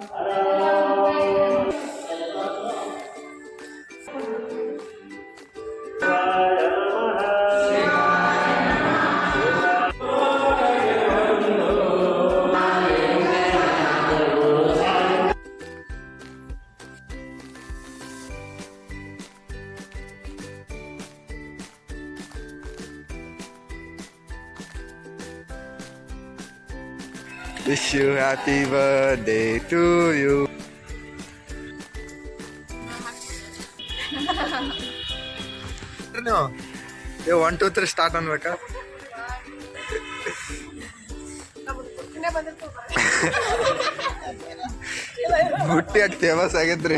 Hello. Happy birthday to you. ನೀವು ಏ one two three start ಅನ್ಬೇಕಾ? ಹುಟ್ಟಿ ಅಟ್ ಫೇಮಸ್ ಆಗೈತ್ರಿ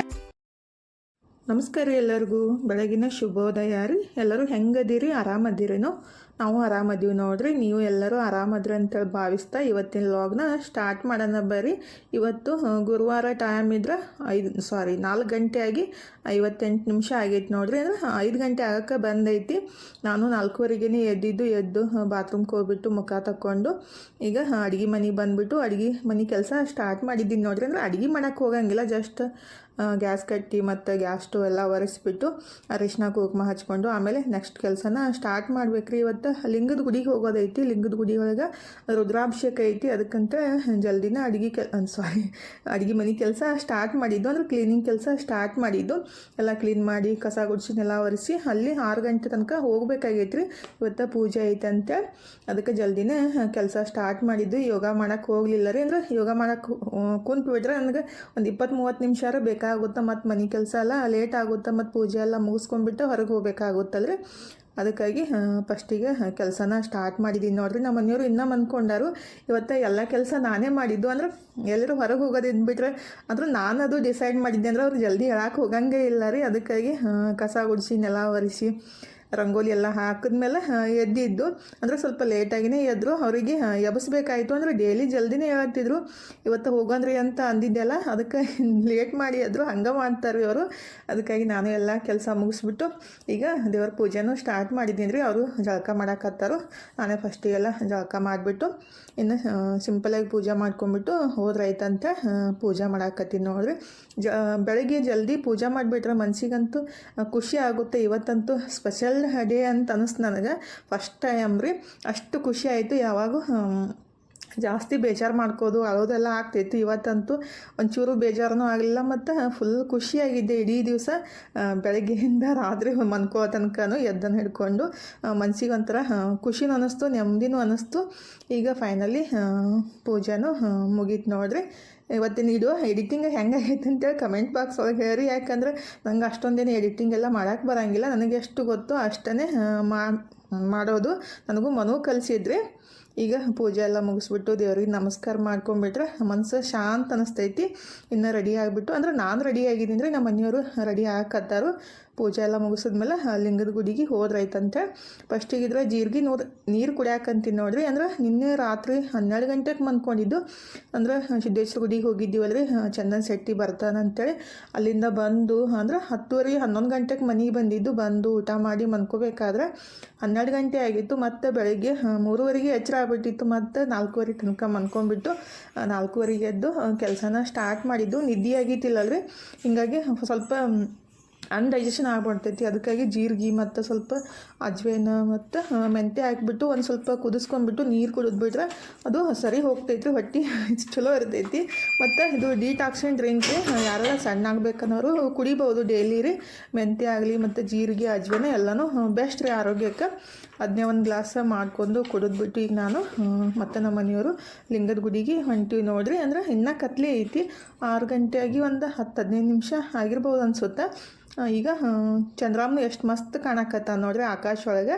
ರೀ ಎಲ್ಲರಿಗೂ? ಬೆಳಗಿನ ಶುಭೋದಯ ರೀ. ಎಲ್ಲರೂ ಹೆಂಗದಿರಿ? ಆರಾಮದಿರೇನೋ? ನಾವು ಆರಾಮದೀವಿ ನೋಡ್ರಿ. ನೀವು ಎಲ್ಲರೂ ಆರಾಮದ್ರಿ ಅಂತೇಳಿ ಭಾವಿಸ್ತಾ ಇವತ್ತಿನ ಲಾಗ್ನ ಸ್ಟಾರ್ಟ್ ಮಾಡೋಣ ಬರ್ರಿ. ಇವತ್ತು ಗುರುವಾರ ಟೈಮ್ ಇದ್ರೆ ಐದು ಸಾರಿ ನಾಲ್ಕು ಗಂಟೆ ಆಗಿ ಐವತ್ತೆಂಟು ನಿಮಿಷ ಆಗೈತೆ ನೋಡ್ರಿ. ಅಂದ್ರೆ ಐದು ಗಂಟೆ ಆಗಕ್ಕೆ ಬಂದೈತಿ. ನಾನು ನಾಲ್ಕೂವರೆಗೇ ಎದ್ದಿದ್ದು, ಎದ್ದು ಬಾತ್ರೂಮ್ಗೆ ಹೋಗ್ಬಿಟ್ಟು ಮುಖ ತಕ್ಕೊಂಡು, ಈಗ ಅಡುಗೆ ಮನೆಗೆ ಬಂದುಬಿಟ್ಟು ಅಡುಗೆ ಮನೆ ಕೆಲಸ ಸ್ಟಾರ್ಟ್ ಮಾಡಿದ್ದೀನಿ ನೋಡ್ರಿ. ಅಂದ್ರೆ, ಅಡುಗೆ ಮಾಡೋಕ್ಕೆ ಹೋಗಂಗಿಲ್ಲ ಜಸ್ಟ್ ಗ್ಯಾಸ್ ಕಟ್ಟಿ ಮತ್ತು ಗ್ಯಾಸ್ ಸ್ಟವ್ ಎಲ್ಲ ಒರೆಸಿಬಿಟ್ಟು ಅರಿಶಿನ ಕುಂಕುಮ ಹಚ್ಕೊಂಡು ಆಮೇಲೆ ನೆಕ್ಸ್ಟ್ ಕೆಲಸನ ಸ್ಟಾರ್ಟ್ ಮಾಡ್ಬೇಕ್ರಿ ಇವತ್ತು. ಲಿಂಗದ ಗುಡಿಗೆ ಹೋಗೋದೈತಿ. ಲಿಂಗದ ಗುಡಿ ಒಳಗೆ ರುದ್ರಾಭಿಷೇಕ ಐತಿ. ಅದಕ್ಕಂತ ಜಲ್ದಿನ ಅಡುಗೆ ಕೆ ಸಾರಿ ಅಡುಗೆ ಮನೆ ಕೆಲಸ ಸ್ಟಾರ್ಟ್ ಮಾಡಿದ್ದು. ಅಂದ್ರೆ ಕ್ಲೀನಿಂಗ್ ಕೆಲಸ ಸ್ಟಾರ್ಟ್ ಮಾಡಿದ್ದು. ಎಲ್ಲ ಕ್ಲೀನ್ ಮಾಡಿ ಕಸ ಗುಡ್ಸಿನೆಲ್ಲ ಒರೆಸಿ ಅಲ್ಲಿ ಆರು ಗಂಟೆ ತನಕ ಹೋಗ್ಬೇಕಾಗೈತ್ರಿ. ಇವತ್ತು ಪೂಜೆ ಐತಂತೆ ಅದಕ್ಕೆ ಜಲ್ದಿನೇ ಕೆಲಸ ಸ್ಟಾರ್ಟ್ ಮಾಡಿದ್ದು. ಯೋಗ ಮಾಡೋಕ್ಕೆ ಹೋಗಲಿಲ್ಲ ರೀ. ಅಂದ್ರೆ ಯೋಗ ಮಾಡೋಕ್ಕೆ ಕುಂತು ಬಿಟ್ರೆ ನನಗೆ ಒಂದು ಇಪ್ಪತ್ತು ಮೂವತ್ತು ನಿಮಿಷ ಬೇಕಾಗುತ್ತೆ ಮತ್ತು ಮನೆ ಕೆಲಸ ಎಲ್ಲ ಲೇಟ್ ಆಗುತ್ತೆ, ಮತ್ತು ಪೂಜೆ ಎಲ್ಲ ಮುಗಿಸ್ಕೊಂಡ್ಬಿಟ್ಟು ಹೊರಗೆ ಹೋಗ್ಬೇಕಾಗುತ್ತಲ್ರಿ? ಅದಕ್ಕಾಗಿ ಫಸ್ಟಿಗೆ ಕೆಲಸನ ಸ್ಟಾರ್ಟ್ ಮಾಡಿದ್ದೀನಿ ನೋಡಿರಿ. ನಮ್ಮ ಮನೆಯವರು ಇನ್ನೂ ಅಂದ್ಕೊಂಡಾರು ಇವತ್ತು ಎಲ್ಲ ಕೆಲಸ ನಾನೇ ಮಾಡಿದ್ದು. ಅಂದ್ರೆ ಎಲ್ಲರೂ ಹೊರಗೆ ಹೋಗೋದಿದ್ದು ಬಿಟ್ರೆ ಅಂದ್ರೆ ನಾನು ಅದು ಡಿಸೈಡ್ ಮಾಡಿದ್ದೆ ಅಂದ್ರೆ ಅವ್ರು ಜಲ್ದಿ ಹೇಳಕ್ಕೆ ಹೋಗಂಗೆ ಇಲ್ಲ ರೀ. ಅದಕ್ಕಾಗಿ ಕಸ ಗುಡಿಸಿ, ನೆಲ ಒರೆಸಿ ರಂಗೋಲಿ ಎಲ್ಲ ಹಾಕಿದ್ಮೇಲೆ ಎದ್ದಿದ್ದು. ಅಂದರೆ ಸ್ವಲ್ಪ ಲೇಟಾಗಿನೇ ಎದ್ರು. ಅವರಿಗೆ ಎಬ್ಸ್ಬೇಕಾಯ್ತು ಅಂದರೆ ಡೈಲಿ ಜಲ್ದಿನೇ ಹೇಳ್ತಿದ್ರು. ಇವತ್ತು ಹೋಗಂದ್ರಿ ಅಂತ ಅಂದಿದ್ದೆಲ್ಲ. ಅದಕ್ಕೆ ಲೇಟ್ ಮಾಡಿ ಎದ್ರು. ಹಂಗೆ ಮಾಡ್ತಾರೆ ಅವರು. ಅದಕ್ಕಾಗಿ ನಾನು ಎಲ್ಲ ಕೆಲಸ ಮುಗಿಸ್ಬಿಟ್ಟು ಈಗ ದೇವ್ರ ಪೂಜೆನೂ ಸ್ಟಾರ್ಟ್ ಮಾಡಿದ್ದೀನಿ ರೀ. ಅವರು ಜಳಕ ಮಾಡಾಕತ್ತಾರು. ನಾನೇ ಫಸ್ಟಿಗೆಲ್ಲ ಜಳಕ ಮಾಡಿಬಿಟ್ಟು, ಇನ್ನು ಸಿಂಪಲಾಗಿ ಪೂಜೆ ಮಾಡ್ಕೊಂಬಿಟ್ಟು ಹೋದ್ರಾಯ್ತಂತ ಪೂಜೆ ಮಾಡಾಕತ್ತೀನಿ ನೋಡ್ರಿ. ಜ, ಬೆಳಗ್ಗೆ ಜಲ್ದಿ ಪೂಜೆ ಮಾಡಿಬಿಟ್ರೆ ಮನಸ್ಸಿಗಂತೂ ಖುಷಿ ಆಗುತ್ತೆ. ಇವತ್ತಂತೂ ಸ್ಪೆಷಲ್ ಡೇ ಅಂತ ಅನಿಸ್ತು ನನಗೆ. ಫಸ್ಟ್ ಟೈಮ್ ರೀ. ಅಷ್ಟು ಖುಷಿ ಆಯಿತು. ಯಾವಾಗ ಜಾಸ್ತಿ ಬೇಜಾರು ಮಾಡ್ಕೋದು, ಅಳೋದೆಲ್ಲ ಆಗ್ತೈತಿ. ಇವತ್ತಂತೂ ಒಂಚೂರು ಬೇಜಾರನೂ ಆಗಲಿಲ್ಲ. ಮತ್ತು ಫುಲ್ ಖುಷಿಯಾಗಿದ್ದೆ ಇಡೀ ದಿವಸ ಬೆಳಗ್ಗೆಯಿಂದ ರಾತ್ರಿ ಮನ್ಕೋ ತನಕನೂ ಎದ್ದನ್ನು ಹಿಡ್ಕೊಂಡು ಮನಸ್ಸಿಗೆ ಒಂಥರ ಖುಷಿನೂ ಅನ್ನಿಸ್ತು ನೆಮ್ಮದಿನೂ ಅನ್ನಿಸ್ತು ಈಗ ಫೈನಲಿ ಪೂಜೆನೂ ಮುಗೀತು ನೋಡ್ರಿ. ಇವತ್ತಿನ ಇದು ಎಡಿಟಿಂಗ್ ಹೆಂಗಾಗೈತೆ ಅಂತೇಳಿ ಕಮೆಂಟ್ ಬಾಕ್ಸ್ ಒಳಗೆ ಹೇಳಿ. ಯಾಕಂದ್ರೆ ನಂಗೆ ಅಷ್ಟೊಂದೇನು ಎಡಿಟಿಂಗ್ ಎಲ್ಲ ಮಾಡೋಕ್ಕೆ ಬರೋಂಗಿಲ್ಲ. ನನಗೆ ಎಷ್ಟು ಗೊತ್ತೋ ಅಷ್ಟೇ ಮಾಡೋದು ನನಗೂ ಮನವು ಕಲಿಸಿದ್ರಿ. ಈಗ ಪೂಜೆ ಎಲ್ಲ ಮುಗಿಸ್ಬಿಟ್ಟು ದೇವ್ರಿಗೆ ನಮಸ್ಕಾರ ಮಾಡ್ಕೊಂಬಿಟ್ರೆ ಮನಸ್ಸು ಶಾಂತ ಅನಿಸ್ತೈತಿ. ಇನ್ನು ರೆಡಿ ಆಗಿಬಿಟ್ಟು, ಅಂದ್ರೆ ನಾನು ರೆಡಿ ಆಗಿದ್ದೀನಿ ರೀ ನಮ್ಮ ಮನೆಯವರು ರೆಡಿ ಹಾಕತ್ತಾರು ಪೂಜೆ ಎಲ್ಲ ಮುಗಿಸಿದ್ಮೇಲೆ ಲಿಂಗದ ಗುಡಿಗೆ ಹೋದ್ರೈತಂತೆ ಫಸ್ಟಿಗಿದ್ರೆ ಜೀರಿಗೆ ನೂರು, ನೀರು ಕುಡಿಯಾಕಂತೀನಿ ನೋಡ್ರಿ. ಅಂದ್ರೆ ನಿನ್ನೆ ರಾತ್ರಿ ಹನ್ನೆರಡು ಗಂಟೆಗೆ ಮಂದ್ಕೊಂಡಿದ್ದು ಅಂದ್ರೆ ಸಿದ್ದೇಶ್ವರ ಗುಡಿಗೆ ಹೋಗಿದ್ದೀವಲ್ರಿ ಚಂದನ್ ಶೆಟ್ಟಿ ಬರ್ತಾನಂತೇಳಿ. ಅಲ್ಲಿಂದ ಬಂದು, ಅಂದ್ರೆ ಹತ್ತುವರೆ, ಹನ್ನೊಂದು ಗಂಟೆಗೆ ಮನೆಗೆ ಬಂದಿದ್ದು. ಬಂದು ಊಟ ಮಾಡಿ ಮನ್ಕೋಬೇಕಾದ್ರೆ ಹನ್ನೆರಡು ಗಂಟೆ ಆಗಿತ್ತು. ಮತ್ತು ಬೆಳಗ್ಗೆ ಮೂರುವರೆಗೆ ಎಚ್ಚರ ಆಗ್ಬಿಟ್ಟಿತ್ತು. ಮತ್ತು ನಾಲ್ಕೂವರೆ ತನಕ ನಾಲ್ಕುವರೆಗೆ ನಾಲ್ಕೂವರೆಗೆ ಎದ್ದು ಕೆಲಸನ ಸ್ಟಾರ್ಟ್ ಮಾಡಿದ್ದು. ನಿದ್ದೆ ಆಗಿತ್ತಿಲ್ಲಲ್ರಿ. ಹಿಂಗಾಗಿ ಸ್ವಲ್ಪ ಅನ್ಡೈಜೆಷನ್ ಆಗ್ಬಿಡ್ತೈತಿ. ಅದಕ್ಕಾಗಿ ಜೀರಿಗೆ ಮತ್ತು ಸ್ವಲ್ಪ ಅಜ್ವೇನ ಮತ್ತು ಮೆಂತ್ಯ ಹಾಕ್ಬಿಟ್ಟು ಒಂದು ಸ್ವಲ್ಪ ಕುದಿಸ್ಕೊಂಡ್ಬಿಟ್ಟು ನೀರು ಕುಡಿದ್ಬಿಟ್ರೆ ಅದು ಸರಿ ಹೋಗ್ತೈತಿ ಹೊಟ್ಟೆ ಚಲೋ ಇರ್ತೈತಿ. ಮತ್ತು ಇದು ಡಿಟಾಕ್ಸಿನ್ ಡ್ರಿಂಕ್ ಯಾರೆಲ್ಲ ಸಣ್ಣ ಆಗ್ಬೇಕನ್ನೋರು ಕುಡಿಬೋದು ಡೈಲಿ ರೀ. ಮೆಂತ್ಯ ಆಗಲಿ ಮತ್ತು ಜೀರಿಗೆ, ಅಜ್ವೇನ ಎಲ್ಲನೂ ಬೆಸ್ಟ್ ರೀ ಆರೋಗ್ಯಕ್ಕೆ. ಅದನ್ನೇ ಒಂದು ಗ್ಲಾಸ್ ಮಾಡ್ಕೊಂಡು ಕುಡಿದ್ಬಿಟ್ಟು ಈಗ ನಾನು ಮತ್ತು ನಮ್ಮ ಮನೆಯವರು ಲಿಂಗದ ಗುಡಿಗೆ ಹೊಂಟಿವಿ ನೋಡ್ರಿ. ಅಂದ್ರೆ ಇನ್ನೂ ಕತ್ಲೆ ಐತಿ. ಆರು ಗಂಟೆ ಆಗಿ ಒಂದು ಹತ್ತು ಹದಿನೈದು ನಿಮಿಷ ಆಗಿರ್ಬೋದು ಅನ್ಸುತ್ತೆ. ಈಗ ಚಂದ್ರಾಮ್ನು ಎಷ್ಟು ಮಸ್ತ್ ಕಾಣಕತ್ತ ನೋಡ್ರಿ ಆಕಾಶ ಒಳಗೆ.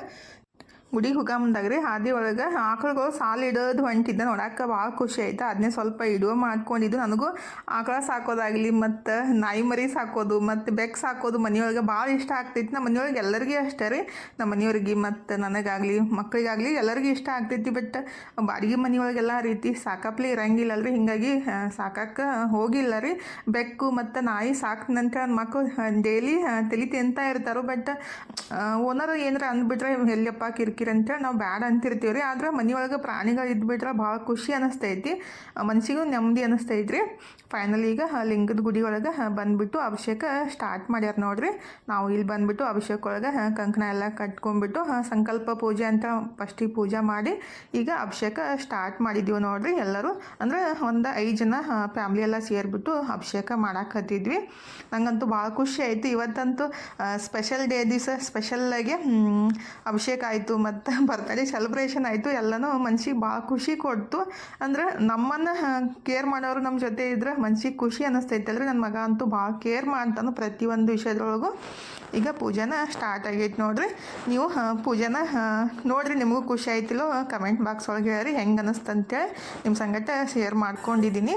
ಗುಡಿಗೆ ಹೋಗ ಮುಂದಾಗ ರೀ ಹಾದಿ ಒಳಗೆ ಆಕಳುಗಳು ಸಾಲು ಇಡೋದು ಹೊಂಟಿದ್ದ ನೋಡಕ್ಕೆ ಭಾಳ ಖುಷಿ ಆಯ್ತು. ಅದನ್ನೇ ಸ್ವಲ್ಪ ಇಡುವ ಮಾಡ್ಕೊಂಡಿದ್ದು. ನನಗೂ ಆಕಳ ಸಾಕೋದಾಗಲಿ ಮತ್ತು ನಾಯಿ ಮರಿ ಸಾಕೋದು, ಮತ್ತು ಬೆಕ್ಕು ಸಾಕೋದು ಮನೆಯೊಳಗೆ ಭಾಳ ಇಷ್ಟ ಆಗ್ತೈತಿ ನಮ್ಮ ಮನೆಯೊಳಗೆ ಎಲ್ಲರಿಗೂ ಅಷ್ಟೇ ರೀ. ನಮ್ಮ ಮನೆಯವ್ರಿಗೆ ಮತ್ತು ನನಗಾಗಲಿ, ಮಕ್ಕಳಿಗಾಗಲಿ ಎಲ್ಲರಿಗೂ ಇಷ್ಟ ಆಗ್ತೈತಿ ಬಟ್ ಬಾಡಿಗೆ ಮನೆಯೊಳಗೆಲ್ಲ ರೀತಿ ಸಾಕಪ್ಲೆ ಇರಂಗಿಲ್ಲ ಅಲ್ರಿ ಹಿಂಗಾಗಿ ಸಾಕಕ್ಕೆ ಹೋಗಿಲ್ಲ ರೀ. ಬೆಕ್ಕು ಮತ್ತು ನಾಯಿ ಸಾಕ್ನಂತ ನನ್ನ ಮಕ್ಕಳು ಡೈಲಿ ತಲೆ ತಿಂತಾ ಇರ್ತಾರೋ. ಬಟ್ ಓನರ್ ಏನಾರ ಅಂದ್ಬಿಟ್ರೆ ಎಲ್ಲಿಯಪ್ಪ ಕಿರಿಕಿರಿ ಅಂತೇಳಿ ನಾವು ಬ್ಯಾಡ ಅಂತಿರ್ತೀವಿ ರೀ ಆದ್ರೆ ಮನೆಯೊಳಗೆ ಪ್ರಾಣಿಗಳು ಇದ್ಬಿಟ್ರೆ ಭಾಳ ಖುಷಿ ಅನಿಸ್ತೈತಿ. ಮನಸ್ಸಿಗೂ ನೆಮ್ಮದಿ ಅನ್ನಿಸ್ತೈತಿ ರೀ ಫೈನಲ್ ಈಗ ಲಿಂಗದ ಗುಡಿ ಒಳಗೆ ಬಂದುಬಿಟ್ಟು ಅಭಿಷೇಕ ಸ್ಟಾರ್ಟ್ ಮಾಡ್ಯಾರ ನೋಡ್ರಿ. ನಾವು ಇಲ್ಲಿ ಬಂದುಬಿಟ್ಟು ಅಭಿಷೇಕ ಒಳಗೆ ಕಂಕಣ ಎಲ್ಲ ಕಟ್ಕೊಂಡ್ಬಿಟ್ಟು ಸಂಕಲ್ಪ ಪೂಜೆ ಅಂತ ಫಸ್ಟಿಗೆ ಪೂಜೆ ಮಾಡಿ, ಈಗ ಅಭಿಷೇಕ ಸ್ಟಾರ್ಟ್ ಮಾಡಿದ್ದೀವಿ ನೋಡ್ರಿ ಎಲ್ಲರೂ. ಅಂದರೆ ಒಂದು ಐದು ಜನ ಫ್ಯಾಮ್ಲಿ ಎಲ್ಲ ಸೇರಿಬಿಟ್ಟು ಅಭಿಷೇಕ ಮಾಡಾಕತ್ತಿದ್ವಿ ನನಗಂತೂ ಭಾಳ ಖುಷಿ ಆಯಿತು. ಇವತ್ತಂತೂ ಸ್ಪೆಷಲ್ ಡೇ ದಿವಸ ಸ್ಪೆಷಲ್ಲಾಗಿ ಅಭಿಷೇಕ ಆಯಿತು ಮತ್ತು ಬರ್ತ್ಡೇ ಸೆಲೆಬ್ರೇಷನ್ ಆಯಿತು. ಎಲ್ಲನೂ ಮನ್ಸಿಗೆ ಭಾಳ ಖುಷಿ ಕೊಡ್ತು. ಅಂದ್ರೆ ನಮ್ಮನ್ನು ಕೇರ್ ಮಾಡೋರು ನಮ್ಮ ಜೊತೆ ಇದ್ರೆ ಮನ್ಸಿಗೆ ಖುಷಿ ಅನ್ನಿಸ್ತೈತಲ್ರಿ ನನ್ನ ಮಗ ಅಂತೂ ಭಾಳ ಕೇರ್ ಮಾಡ್ತಾನೆ ಪ್ರತಿಯೊಂದು ವಿಷಯದೊಳಗೂ ಈಗ ಪೂಜೆನ ಸ್ಟಾರ್ಟ್ ಆಗೈತೆ ನೋಡಿರಿ. ನೀವು ಪೂಜೆನ ನೋಡಿರಿ ನಿಮಗೂ ಖುಷಿ ಆಯ್ತಿಲ್ಲೋ ಕಮೆಂಟ್ ಬಾಕ್ಸ್ ಒಳಗೆ ಹೇಳ್ರಿ ಹೆಂಗೆ ಅನ್ನಿಸ್ತಂತೇಳಿ. ನಿಮ್ಮ ಸಂಗಟ ಶೇರ್ ಮಾಡ್ಕೊಂಡಿದ್ದೀನಿ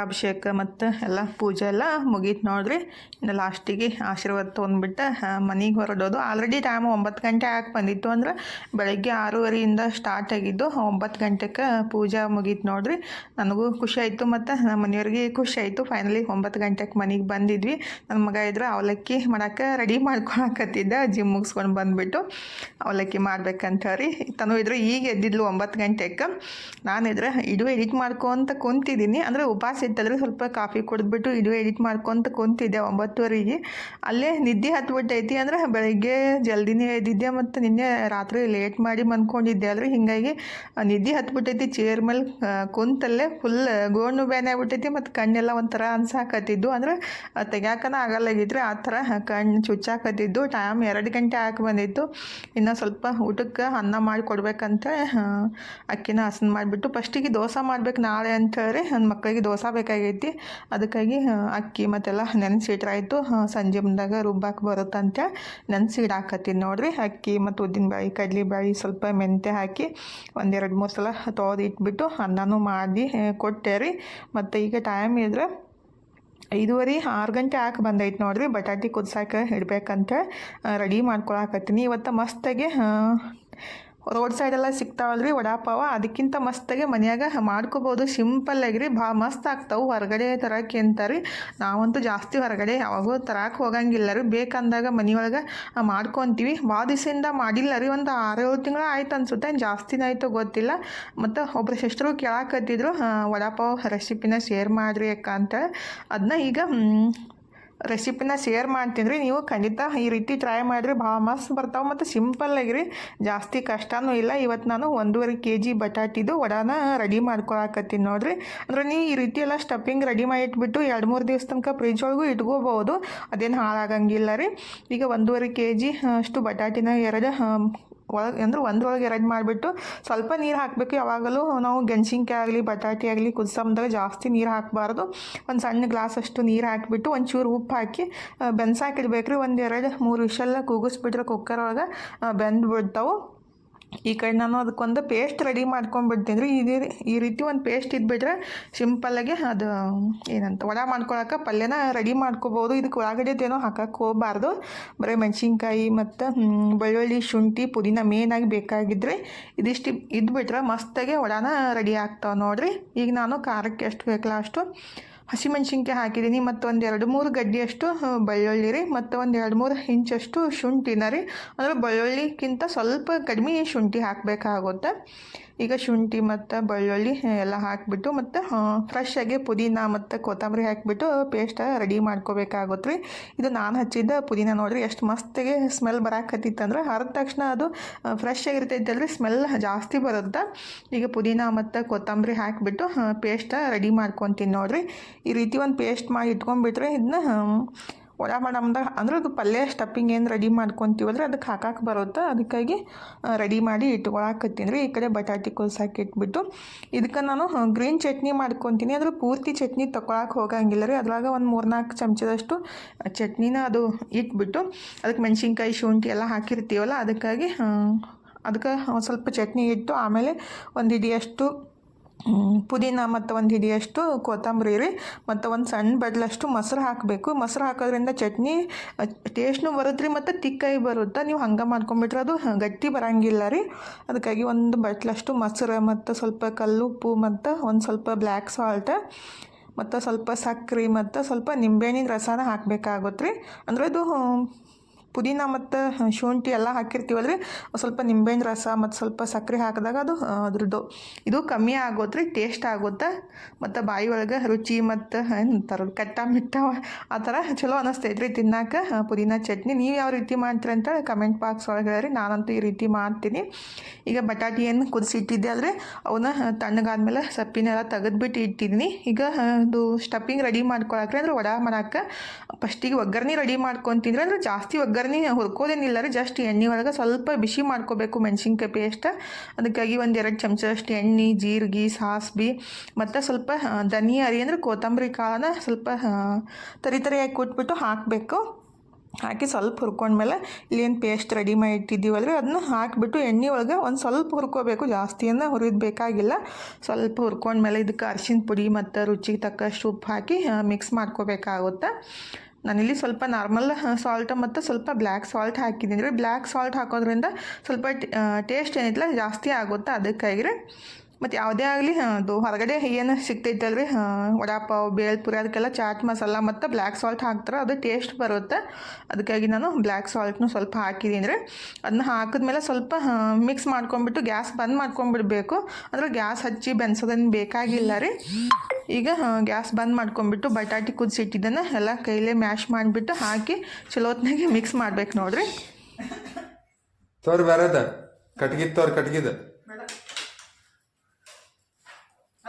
ರುದ್ರಾಭಿಷೇಕ ಮತ್ತು ಎಲ್ಲ ಪೂಜೆ ಎಲ್ಲ ಮುಗೀತು ನೋಡ್ರಿ. ಇನ್ನು ಲಾಸ್ಟಿಗೆ ಆಶೀರ್ವಾದ ತೊಗೊಂಡ್ಬಿಟ್ಟು ಮನೆಗೆ ಹೊರಡೋದು. ಆಲ್ರೆಡಿ ಟೈಮ್ ಒಂಬತ್ತು ಗಂಟೆ ಆಗಿ ಬಂದಿತ್ತು ಅಂದ್ರೆ ಬೆಳಗ್ಗೆ ಆರೂವರೆಯಿಂದ ಸ್ಟಾರ್ಟ್ ಆಗಿದ್ದು ಒಂಬತ್ತು ಗಂಟೆಗೆ ಪೂಜೆ ಮುಗೀತು ನೋಡಿರಿ. ನನಗೂ ಖುಷಿ ಆಯಿತು ಮತ್ತು ನಮ್ಮ ಮನೆಯವ್ರಿಗೆ ಖುಷಿ ಆಯಿತು. ಫೈನಲಿ ಒಂಬತ್ತು ಗಂಟೆಗೆ ಮನೆಗೆ ಬಂದಿದ್ವಿ. ನನ್ನ ಮಗ ಇದ್ರೆ ಅವಲಕ್ಕಿ ಮಾಡೋಕ್ಕೆ ರೆಡಿ ಮಾಡ್ಕೊಳಕತ್ತಿದ್ದ ಜಿಮ್ ಮುಗಿಸ್ಕೊಂಡು ಬಂದುಬಿಟ್ಟು ಅವಲಕ್ಕಿ ಮಾಡ್ಬೇಕಂತ ರೀ ತನು ಇದ್ರೆ ಈಗ ಎದ್ದಿದ್ಲು ಒಂಬತ್ತು ಗಂಟೆಗೆ ನಾನಿದ್ರೆ ಇಡು ಎಡಿಟ್ ಮಾಡ್ಕೊಂತ ಕುಂತಿದ್ದೀನಿ. ಅಂದರೆ ಉಪವಾಸ ಇತ್ತಂದ್ರೆ ಸ್ವಲ್ಪ ಕಾಫಿ ಕುಡಿದ್ಬಿಟ್ಟು ಇದು ಎಡಿಟ್ ಮಾಡ್ಕೊಂತ ಕುಂತಿದ್ದೆ ಒಂಬತ್ತುವರೆಗೆ. ಅಲ್ಲೇ ನಿದ್ದೆ ಹತ್ಬಿಟ್ಟೈತಿ ಅಂದ್ರೆ ಬೆಳಗ್ಗೆ ಜಲ್ದಿನೇ ಎದ್ದಿದ್ದೆ ಮತ್ತು ನಿನ್ನೆ ರಾತ್ರಿ ಲೇಟ್ ಮಾಡಿ ಮನ್ಕೊಂಡಿದ್ದೆ ಅಲ್ರಿ ಹಿಂಗಾಗಿ ನಿದ್ದೆ ಹತ್ಬಿಟ್ಟೈತಿ. ಚೇರ್ ಮೇಲೆ ಕುಂತಲ್ಲೇ ಫುಲ್ ಗೋಣು ಬ್ಯಾನ್ ಆಗ್ಬಿಟ್ಟೈತಿ ಮತ್ತು ಕಣ್ಣೆಲ್ಲ ಒಂಥರ ಅನ್ಸಾಕತ್ತಿದ್ದು. ಅಂದ್ರೆ ತೆಗ್ಯಾಕನ ಆಗಲ್ಲಾಗಿದ್ರೆ ಆ ಥರ ಕಣ್ಣು ಚುಚ್ಚಾಕತ್ತಿದ್ದು. ಟೈಮ್ ಎರಡು ಗಂಟೆ ಹಾಕಿ ಬಂದಿತ್ತು. ಇನ್ನು ಸ್ವಲ್ಪ ಊಟಕ್ಕೆ ಅನ್ನ ಮಾಡಿ ಕೊಡ್ಬೇಕಂತ ಅಕ್ಕಿನ ಹಸನ್ ಮಾಡಿಬಿಟ್ಟು ಫಸ್ಟಿಗೆ ದೋಸೆ ಮಾಡ್ಬೇಕು ನಾಳೆ ಅಂತ ಹೇಳಿ ನನ್ನ ಮಕ್ಕಳಿಗೆ ದೋಸೆ ಬೇಕಾಗೈತಿ ಅದಕ್ಕಾಗಿ ಅಕ್ಕಿ ಮತ್ತೆಲ್ಲ ನೆನೆಸಿಟ್ರಾಯ್ತು. ಸಂಜೆ ಬಂದಾಗ ರುಬ್ಬಾಕ್ ಬರುತ್ತಂತ ನೆನೆಸಿಡಾಕತ್ತೀನಿ ನೋಡಿರಿ. ಅಕ್ಕಿ ಮತ್ತು ಉದ್ದಿನಬೇಳೆ ಬಾಯಿ ಸ್ವಲ್ಪ ಮೆಂತ್ಯ ಹಾಕಿ ಒಂದೆರಡು ಮೂರು ಸಲ ತೊಳೆದು ಇಟ್ಬಿಟ್ಟು ಅನ್ನನೂ ಮಾಡಿ ಕೊಟ್ಟೆ ರೀ. ಮತ್ತು ಈಗ ಟೈಮ್ ಇದ್ರೆ ಐದುವರೆ, ಆರು ಗಂಟೆ ಹಾಕಿ ಬಂದೈತೆ ನೋಡ್ರಿ. ಬಟಾಟಿ ಕುದ್ಸಾಕ ಇಡ್ಬೇಕಂತ ರೆಡಿ ಮಾಡ್ಕೊಳಕತ್ತೀನಿ. ಇವತ್ತು ಮಸ್ತಾಗಿ ರೋಡ್ ಸೈಡೆಲ್ಲ ಸಿಗ್ತಾವಲ್ರಿ ವಡಾಪಾವ. ಅದಕ್ಕಿಂತ ಮಸ್ತಾಗೆ ಮನೆಯಾಗ ಮಾಡ್ಕೋಬೋದು. ಸಿಂಪಲ್ ಆಗಿರಿ. ಭಾಳ ಮಸ್ತ್ ಆಗ್ತಾವೆ. ಹೊರಗಡೆ ತರಕ್ಕೆ ಅಂತಾರೆ ನಾವಂತೂ ಜಾಸ್ತಿ ಹೊರಗಡೆ ಯಾವಾಗೂ ತರಕ್ಕೆ ಹೋಗಂಗಿಲ್ಲ ರೀ. ಬೇಕಂದಾಗ ಮನೆಯೊಳಗೆ ಮಾಡ್ಕೊತೀವಿ. ಭಾಳ ದಿವಸದಿಂದ ಮಾಡಿಲ್ಲ ರೀ. ಒಂದು ಆರು ಏಳು ತಿಂಗಳು ಆಯ್ತು ಅನ್ಸುತ್ತೆ. ಜಾಸ್ತಿನ ಆಯಿತು ಗೊತ್ತಿಲ್ಲ. ಮತ್ತು ಒಬ್ಬರು ಸಿಸ್ಟರು ಕೇಳಾಕತ್ತಿದ್ರು ವಡಾಪಾವ್ ರೆಸಿಪಿನ ಶೇರ್ ಮಾಡಿರಿ ಅಕ್ಕ ಅಂತ ಅದನ್ನ ಈಗ ರೆಸಿಪಿನ ಶೇರ್ ಮಾಡ್ತೀನಿ ರೀ. ನೀವು ಖಂಡಿತ ಈ ರೀತಿ ಟ್ರೈ ಮಾಡಿರಿ ಭಾಳ ಮಸ್ತ್ ಬರ್ತಾವೆ ಮತ್ತು ಸಿಂಪಲ್ ಆಗಿರಿ ಜಾಸ್ತಿ ಕಷ್ಟನೂ ಇಲ್ಲ. ಇವತ್ತು ನಾನು ಒಂದೂವರೆ ಕೆ ಜಿ ಬಟಾಟಿದು ವಡಾನ ರೆಡಿ ಮಾಡ್ಕೊಳಕತ್ತೀನಿ ನೋಡಿರಿ. ಅಂದ್ರೆ ನೀವು ಈ ರೀತಿ ಎಲ್ಲ ಸ್ಟಫಿಂಗ್ ರೆಡಿ ಮಾಡಿ ಇಟ್ಬಿಟ್ಟು ಎರಡು ಮೂರು ದಿವಸ ತನಕ ಫ್ರಿಜ್ ಒಳಗೂ ಇಟ್ಕೋಬೋದು ಅದೇನು ಹಾಳಾಗಂಗಿಲ್ಲ ರೀ. ಈಗ ಒಂದೂವರೆ ಕೆ ಜಿ ಅಷ್ಟು ಬಟಾಟಿನ ಎರಡು ಒಳಗೆ ಅಂದ್ರೆ ಒಂದ್ರೊಳಗೆ ಎರಡು ಮಾಡಿಬಿಟ್ಟು ಸ್ವಲ್ಪ ನೀರು ಹಾಕಬೇಕು. ಯಾವಾಗಲೂ ನಾವು ಗೆಣಸಿನ್ಕಾಯಿ ಆಗಲಿ, ಬಟಾಟೆ ಆಗಲಿ, ಕುದಿಸಮ್ದಾಗ ಜಾಸ್ತಿ ನೀರು ಹಾಕಬಾರ್ದು. ಒಂದು ಸಣ್ಣ ಗ್ಲಾಸ್ ಅಷ್ಟು ನೀರು ಹಾಕಿಬಿಟ್ಟು ಒಂಚೂರು ಉಪ್ಪು ಹಾಕಿ ಬೆನ್ಸಾಕಿಡ್ಬೇಕು ರೀ ಒಂದು ಎರಡು ಮೂರು ವಿಷಲ್ಲ ಕೂಗಿಸ್ಬಿಟ್ರೆ ಕುಕ್ಕರ್ ಒಳಗೆ ಬೆಂದು ಬಿಡ್ತಾವೆ ಈ ಕಡೆ ನಾನು ಅದಕ್ಕೊಂದು ಪೇಸ್ಟ್ ರೆಡಿ ಮಾಡ್ಕೊಂಡ್ಬಿಡ್ತೀನಿ ಇದೇ ಈ ರೀತಿ ಒಂದು ಪೇಸ್ಟ್ ಇದ್ಬಿಟ್ರೆ ಸಿಂಪಲ್ಲಾಗಿ ಅದು ಏನಂತ ವಡ ಮಾಡ್ಕೊಳಕ್ಕೆ ಪಲ್ಯನ ರೆಡಿ ಮಾಡ್ಕೋಬೋದು. ಇದಕ್ಕೆ ಒಳಗಡೆದೇನೋ ಹಾಕಕ್ಕೆ ಹೋಗಬಾರ್ದು. ಬರೀ ಮೆಣಸಿನ್ಕಾಯಿ ಮತ್ತು ಬೆಳ್ಳುಳ್ಳಿ, ಶುಂಠಿ, ಪುದೀನ ಮೇನಾಗಿ ಬೇಕಾಗಿದ್ದರೆ ಇದಿಷ್ಟು ಇದ್ಬಿಟ್ರೆ ಮಸ್ತಾಗಿ ವಡಾನ ರೆಡಿ ಆಗ್ತಾವೆ ನೋಡಿರಿ. ಈಗ ನಾನು ಖಾರಕ್ಕೆ ಎಷ್ಟು ಬೇಕಲ್ಲ ಅಷ್ಟು ಹಸಿಮೆಣ್ಸಿನ್ಕಾಯಿ ಹಾಕಿದ್ದೀನಿ. ಮತ್ತು ಒಂದು ಎರಡು ಮೂರು ಗಡ್ಡೆಯಷ್ಟು ಬೆಳ್ಳುಳ್ಳಿ ರೀ. ಮತ್ತು ಒಂದು ಎರಡು ಮೂರು ಇಂಚಷ್ಟು ಶುಂಠಿನ ರೀ. ಅಂದರೆ ಬೆಳ್ಳುಳ್ಳಿಗಿಂತ ಸ್ವಲ್ಪ ಕಡಿಮೆ ಶುಂಠಿ ಹಾಕಬೇಕಾಗುತ್ತೆ. ಈಗ ಶುಂಠಿ ಮತ್ತು ಬೆಳ್ಳುಳ್ಳಿ ಎಲ್ಲ ಹಾಕಿಬಿಟ್ಟು ಮತ್ತು ಫ್ರೆಶ್ ಆಗಿ ಪುದೀನ ಮತ್ತು ಕೊತ್ತಂಬರಿ ಹಾಕಿಬಿಟ್ಟು ಪೇಸ್ಟ್ ರೆಡಿ ಮಾಡ್ಕೋಬೇಕಾಗುತ್ತೆ ರೀ ಇದು ನಾನು ಹಚ್ಚಿದ್ದ ಪುದೀನ ನೋಡಿರಿ, ಎಷ್ಟು ಮಸ್ತಿಗೆ ಸ್ಮೆಲ್ ಬರಾಕತ್ತಿತ್ತಂದ್ರೆ ಹರಿದ ತಕ್ಷಣ ಅದು ಫ್ರೆಶ್ ಆಗಿರ್ತೈತಲ್ರಿ ಸ್ಮೆಲ್ ಜಾಸ್ತಿ ಬರುತ್ತೆ. ಈಗ ಪುದೀನ ಮತ್ತು ಕೊತ್ತಂಬರಿ ಹಾಕಿಬಿಟ್ಟು ಪೇಸ್ಟ್ ರೆಡಿ ಮಾಡ್ಕೊತೀನಿ ನೋಡಿರಿ. ಈ ರೀತಿ ಒಂದು ಪೇಸ್ಟ್ ಮಾಡಿ ಇಟ್ಕೊಂಡ್ಬಿಟ್ರೆ ಇದನ್ನ ವಡ ಮಾಡಮ್ದಾಗ ಅಂದ್ರೆ ಅದು ಪಲ್ಯ ಸ್ಟಫಿಂಗ್ ಏನು ರೆಡಿ ಮಾಡ್ಕೊತೀವಲ್ರಿ ಅದಕ್ಕೆ ಹಾಕಕ್ಕೆ ಬರುತ್ತೆ ಅದಕ್ಕಾಗಿ ರೆಡಿ ಮಾಡಿ ಇಟ್ಕೊಳಕತ್ತೀನಿ. ರೀ ಈ ಕಡೆ ಬಟಾಟಿ ಕೊಲ್ಸಾಕಿ ಇಟ್ಬಿಟ್ಟು ಇದಕ್ಕೆ ನಾನು ಗ್ರೀನ್ ಚಟ್ನಿ ಮಾಡ್ಕೊತೀನಿ. ಅದ್ರ ಪೂರ್ತಿ ಚಟ್ನಿ ತಗೊಳಕ್ಕೆ ಹೋಗಂಗಿಲ್ಲ ರೀ. ಅದ್ರಾಗ ಒಂದು ಮೂರ್ನಾಲ್ಕು ಚಮಚದಷ್ಟು ಚಟ್ನಿನ ಅದು ಇಟ್ಬಿಟ್ಟು ಅದಕ್ಕೆ ಮೆಣಸಿನ್ಕಾಯಿ ಶುಂಠಿ ಎಲ್ಲ ಹಾಕಿರ್ತೀವಲ್ಲ ಅದಕ್ಕಾಗಿ ಅದಕ್ಕೆ ಸ್ವಲ್ಪ ಚಟ್ನಿ ಇಟ್ಟು ಆಮೇಲೆ ಒಂದು ಹಿಡಿಯಷ್ಟು ಹ್ಮ್, ಪುದೀನ ಮತ್ತು ಒಂದು ಹಿಡಿಯಷ್ಟು ಕೊತ್ತಂಬರಿ ರೀ, ಮತ್ತು ಒಂದು ಸಣ್ಣ ಬಡ್ಲಷ್ಟು ಮೊಸರು ಹಾಕಬೇಕು. ಮೊಸರು ಹಾಕೋದ್ರಿಂದ ಚಟ್ನಿ ಟೇಸ್ಟ್ನು ಬರುತ್ತೆ ರೀ, ಮತ್ತು ತಿಕ್ಕಾಯಿ ಬರುತ್ತೆ. ನೀವು ಹಂಗೆ ಮಾಡ್ಕೊಂಬಿಟ್ರೆ ಅದು ಗಟ್ಟಿ ಬರೋಂಗಿಲ್ಲ ರೀ. ಅದಕ್ಕಾಗಿ ಒಂದು ಬಟ್ಲಷ್ಟು ಮೊಸರು, ಮತ್ತು ಸ್ವಲ್ಪ ಕಲ್ಲುಪ್ಪು, ಮತ್ತು ಒಂದು ಸ್ವಲ್ಪ ಬ್ಲ್ಯಾಕ್ ಸಾಲ್ಟ್, ಮತ್ತು ಸ್ವಲ್ಪ ಸಕ್ಕರೆ, ಮತ್ತು ಸ್ವಲ್ಪ ನಿಂಬೆಹಣ್ಣಿನ ರಸನ ಹಾಕಬೇಕಾಗುತ್ತೆ ರೀ. ಅಂದರೆ ಅದು ಪುದೀನ ಮತ್ತು ಶುಂಠಿ ಎಲ್ಲ ಹಾಕಿರ್ತೀವಲ್ಲ ರೀ ಸ್ವಲ್ಪ ನಿಂಬೆಹಣ್ಣು ರಸ ಮತ್ತು ಸ್ವಲ್ಪ ಸಕ್ಕರೆ ಹಾಕಿದಾಗ ಅದು ಅದ್ರದ್ದು. ಇದು ಕಮ್ಮಿ ಆಗೋತ್ ರೀ, ಟೇಸ್ಟ್ ಆಗುತ್ತೆ ಮತ್ತು ಬಾಯಿ ಒಳಗೆ ರುಚಿ ಮತ್ತು ಏನಂತಾರ ಕಟ್ಟ ಮಿಟ್ಟ ಆ ಥರ ಚಲೋ ಅನ್ನಿಸ್ತೈತೆ ರೀ ತಿನ್ನಕ್ಕೆ ಪುದೀನ ಚಟ್ನಿ. ನೀವು ಯಾವ ರೀತಿ ಮಾಡ್ತೀರಿ ಅಂತ ಕಮೆಂಟ್ ಬಾಕ್ಸ್ ಒಳಗೆ ಹೇಳ್ರಿ ನಾನಂತೂ ಈ ರೀತಿ ಮಾಡ್ತೀನಿ. ಈಗ ಬಟಾಟಿ ಏನು ಕುದಿಸಿಟ್ಟಿದ್ದೆ ಅಲ್ರಿ ಅವನ್ನ ತಣ್ಣಗಾದ್ಮೇಲೆ ಸಪ್ಪಿನೆಲ್ಲ ತೆಗೆದ್ಬಿಟ್ಟು ಇಟ್ಟಿದ್ದೀನಿ ಈಗ ಅದು ಸ್ಟಫಿಂಗ್ ರೆಡಿ ಮಾಡ್ಕೊಳಕ್ರಿ, ಅಂದ್ರೆ ವಡ ಮಾಡಕ್ಕೆ ಫಸ್ಟಿಗೆ ಒಗ್ಗರಣೆ ರೆಡಿ ಮಾಡ್ಕೊತಿದ್ರೆ ಅಂದ್ರೆ ಜಾಸ್ತಿ ಒಗ್ಗರಣೆ ಹುರ್ಕೋದೇನಿಲ್ಲ ರೀ ಜಸ್ಟ್ ಎಣ್ಣೆ ಒಳಗೆ ಸ್ವಲ್ಪ ಬಿಸಿ ಮಾಡ್ಕೋಬೇಕು ಮೆಣಸಿನ್ಕಾಯಿ ಪೇಸ್ಟ್ ಅದಕ್ಕಾಗಿ ಒಂದು ಎರಡು ಚಮಚದಷ್ಟು ಎಣ್ಣೆ, ಜೀರಿಗೆ ಸಾಸ್ಬಿ ಮತ್ತು ಸ್ವಲ್ಪ ಧನಿಯಾ ಅರಿ ಅಂದ್ರೆ ಕೊತ್ತಂಬರಿ ಕಾಳನ್ನ ಸ್ವಲ್ಪ ತರಿ ತರಿಯಾಗಿ ಕೊಟ್ಬಿಟ್ಟು ಹಾಕಬೇಕು. ಹಾಕಿ ಸ್ವಲ್ಪ ಹುರ್ಕೊಂಡ್ಮೇಲೆ ಇಲ್ಲೇನು ಪೇಸ್ಟ್ ರೆಡಿ ಮಾಡಿ ಇಟ್ಟಿದ್ದೀವಲ್ಲ ರೀ ಅದನ್ನ ಹಾಕಿಬಿಟ್ಟು ಎಣ್ಣೆ ಒಳಗೆ ಒಂದು ಸ್ವಲ್ಪ ಹುರ್ಕೋಬೇಕು. ಜಾಸ್ತಿಯನ್ನು ಹುರಿದು ಬೇಕಾಗಿಲ್ಲ ಸ್ವಲ್ಪ ಹುರ್ಕೊಂಡ್ಮೇಲೆ ಇದಕ್ಕೆ ಅರ್ಶಿನ ಪುಡಿ ಮತ್ತು ರುಚಿಗೆ ತಕ್ಕಷ್ಟು ಉಪ್ಪು ಹಾಕಿ ಮಿಕ್ಸ್ ಮಾಡ್ಕೋಬೇಕಾಗುತ್ತೆ. ನಾನಿಲ್ಲಿ ಸ್ವಲ್ಪ ನಾರ್ಮಲ್ ಸಾಲ್ಟ್ ಮತ್ತು ಸ್ವಲ್ಪ ಬ್ಲ್ಯಾಕ್ ಸಾಲ್ಟ್ ಹಾಕಿದ್ದೀನಿ. ರೀ ಬ್ಲ್ಯಾಕ್ ಸಾಲ್ಟ್ ಹಾಕೋದ್ರಿಂದ ಸ್ವಲ್ಪ ಟೇಸ್ಟ್ ಏನಿಲ್ಲ ಜಾಸ್ತಿ ಆಗುತ್ತೆ ಅದಕ್ಕಾಗಿ ಮತ್ತು ಯಾವುದೇ ಆಗಲಿ ಅದು ಹೊರಗಡೆ ಏನು ಸಿಗ್ತೈತಲ್ರಿ ವಡಾಪಾವ್ ಬೇಲ್ಪುರಿ ಅದಕ್ಕೆಲ್ಲ ಚಾಟ್ ಮಸಾಲ ಮತ್ತು ಬ್ಲ್ಯಾಕ್ ಸಾಲ್ಟ್ ಹಾಕ್ತಾರೆ, ಅದು ಟೇಸ್ಟ್ ಬರುತ್ತೆ. ಅದಕ್ಕಾಗಿ ನಾನು ಬ್ಲ್ಯಾಕ್ ಸಾಲ್ಟ್ನು ಸ್ವಲ್ಪ ಹಾಕಿದ್ದೀನಿ ರೀ. ಅದನ್ನ ಹಾಕಿದ್ಮೇಲೆ ಸ್ವಲ್ಪ ಮಿಕ್ಸ್ ಮಾಡ್ಕೊಂಬಿಟ್ಟು ಗ್ಯಾಸ್ ಬಂದ್ ಮಾಡ್ಕೊಂಬಿಡ್ಬೇಕು ಅಂದ್ರೆ ಗ್ಯಾಸ್ ಹಚ್ಚಿ ಬೆನ್ಸೋದನ್ನು ಬೇಕಾಗಿಲ್ಲ ರೀ. ಈಗ ಗ್ಯಾಸ್ ಬಂದ್ ಮಾಡ್ಕೊಂಬಿಟ್ಟು ಬಟಾಟಿ ಕುದಿಸಿಟ್ಟಿದ್ದನ್ನು ಎಲ್ಲ ಕೈಲೇ ಮ್ಯಾಶ್ ಮಾಡಿಬಿಟ್ಟು ಹಾಕಿ ಚಲೋತ್ನಾಗೆ ಮಿಕ್ಸ್ ಮಾಡ್ಬೇಕು ನೋಡ್ರಿ. ತೋರ್ ಬರದ ಕಟ್ಗಿದ್ ತೋರ್ ಕಟ್ಗಿದ.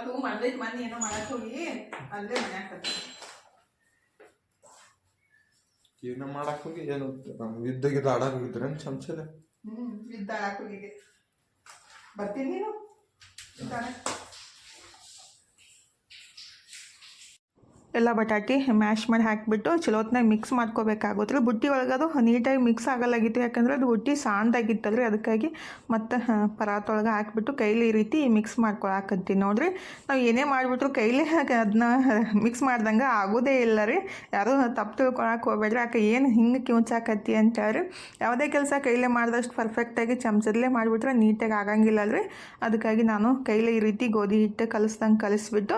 ಅದು ಮಾಡ್ದೈತೆ ಮನೆ ಏನೋ ಮಾಡಕ್ ಹೋಗಿ. ಅಲ್ಲೇ ಮನ್ಯಾಗ ಜೀವನ ಮಾಡಕ್ ಹೋಗಿ ಏನು ಯುದ್ಧ ಗಿದ್ದ ಆಡಕ್ ಹೋಗಿದ್ರೆ ಚಮಚದ ಹ್ಮ್ ಯುದ್ಧ ಆಡಕ್ ಹೋಗಿದೆ ಬರ್ತೀನಿ ನೀನು? ಇದ್ದಾಳೆ ಎಲ್ಲ ಬಟಾಟಿ ಮ್ಯಾಶ್ ಮಾಡಿ ಹಾಕಿಬಿಟ್ಟು ಚಲೋತ್ನಾಗ ಮಿಕ್ಸ್ ಮಾಡ್ಕೋಬೇಕಾಗುತ್ತೆ. ಬುಟ್ಟಿ ಒಳಗೆ ಅದು ನೀಟಾಗಿ ಮಿಕ್ಸ್ ಆಗಲಾಗಿತ್ತು. ಯಾಕಂದರೆ ಅದು ಬುಟ್ಟಿ ಸಾಂದಾಗಿತ್ತಲ್ರಿ. ಅದಕ್ಕಾಗಿ ಮತ್ತು ಪರಾತೊಳಗೆ ಹಾಕಿಬಿಟ್ಟು ಕೈಲಿ ಈ ರೀತಿ ಮಿಕ್ಸ್ ಮಾಡ್ಕೊಳಕತ್ತೀವಿ ನೋಡಿರಿ. ನಾವು ಏನೇ ಮಾಡಿಬಿಟ್ರು ಕೈಲಿ ಅದನ್ನ ಮಿಕ್ಸ್ ಮಾಡ್ದಂಗೆ ಆಗೋದೇ ಇಲ್ಲ ರೀ. ಯಾರೂ ತಪ್ಪು ತಿಳ್ಕೊಳಕ್ಕೆ ಹೋಗ್ಬೇಡ್ರಿ. ಯಾಕೆ ಏನು ಹಿಂಗೆ ಕಿವುಚಾಕತ್ತಿ ಅಂತ ಹೇಳ್ರಿ. ಯಾವುದೇ ಕೆಲಸ ಕೈಲೇ ಮಾಡಿದಷ್ಟು ಪರ್ಫೆಕ್ಟಾಗಿ ಚಮಚದಲ್ಲೇ ಮಾಡಿಬಿಟ್ರೆ ನೀಟಾಗಿ ಆಗಂಗಿಲ್ಲ ರೀ. ಅದಕ್ಕಾಗಿ ನಾನು ಕೈಲೇ ಈ ರೀತಿ ಗೋಧಿ ಹಿಟ್ಟು ಕಲಿಸ್ದಂಗೆ ಕಲಿಸ್ಬಿಟ್ಟು,